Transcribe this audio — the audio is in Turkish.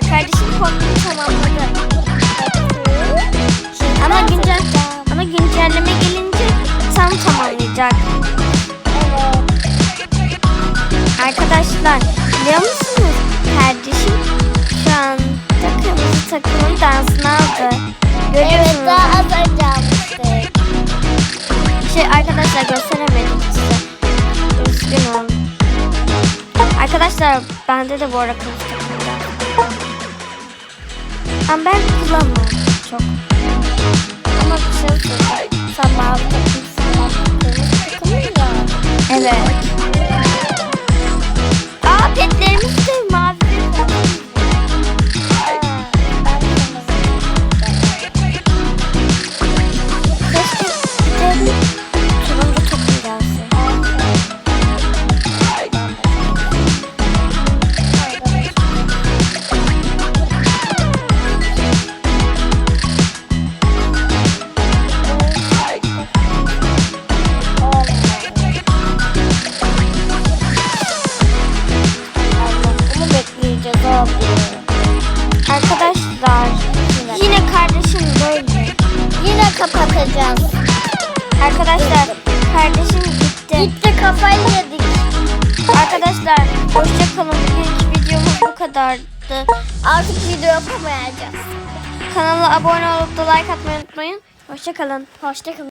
Arkadaşlar kardeşim konuyu tamamladı. Ama güncel ama güncelleme gelince tam tamamlayacak. Arkadaşlar biliyor musunuz? Kardeşim şu anda kırmızı takımın dansını aldı. Görüyorsunuz. Evet daha az önce almıştık. Şey arkadaşlar gösteremedim size. Üzgünüm. Arkadaşlar bende de bu ara kırmızı takımın. Ama ben kullanmıyorum çok. Ama şey kışın sabah, sabah, sabah, sabah, sabah, kapatacağız. Arkadaşlar kardeşim gitti. Gitti kafayı yedik. Arkadaşlar hoşçakalın. Bugünkü videomuz bu kadardı. Artık video yapamayacağız. Kanala abone olup da like atmayı unutmayın. Hoşçakalın. Hoşçakalın.